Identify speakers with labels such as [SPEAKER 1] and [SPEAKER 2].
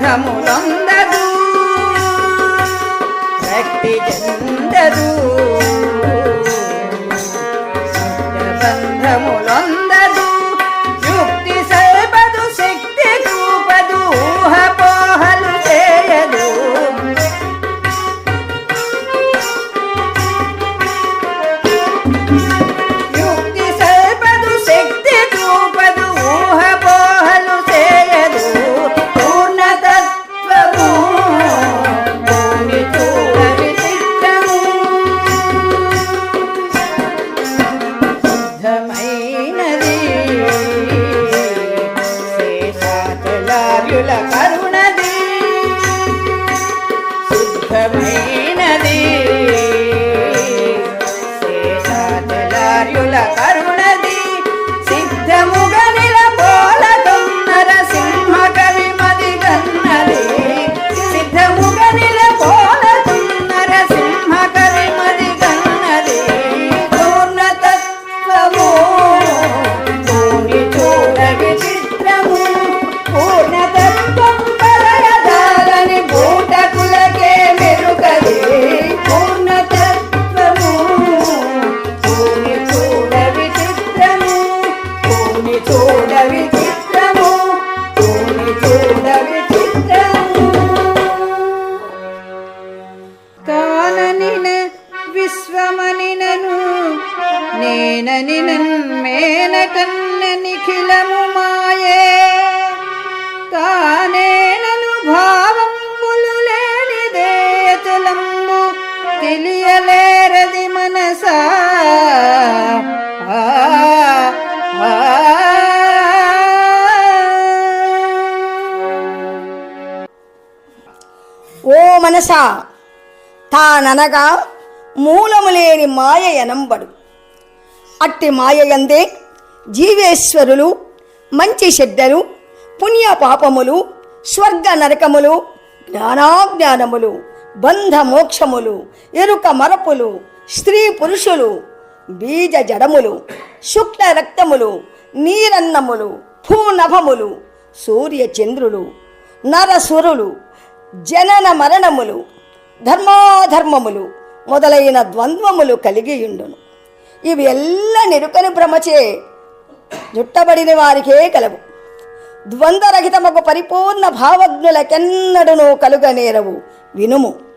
[SPEAKER 1] యుద్ధములందదు శక్తి చెందదు. me. మేనని నన్మేన కన్న నిఖిలము మాయే. తానేనను భావంబులు లేనిదే అచలంబు తెలియలేరది మనసా.
[SPEAKER 2] ఓ మనసా తాననగా మూలము లేని మాయ ఎనంబడు. అట్టి మాయయందే జీవేశ్వరులు మంచి చెడ్డలు పుణ్య పాపములు స్వర్గ నరకములు జ్ఞానాజ్ఞానములు బంధ మోక్షములు ఎరుక మరపులు స్త్రీ పురుషులు బీజ జడములు శుక్ల రక్తములు నీరన్నములు భూనభములు సూర్య చంద్రులు నరసురులు జనన మరణములు ధర్మాధర్మములు మొదలైన ద్వంద్వములు కలిగియుండును ఇవి ఎల్ల నిరుకని భ్రమచే జుట్టబడిన వారికే కలవు. ద్వంద్వరహితమకు పరిపూర్ణ భావజ్ఞులకెన్నడునూ కలుగనేరవు. వినుము.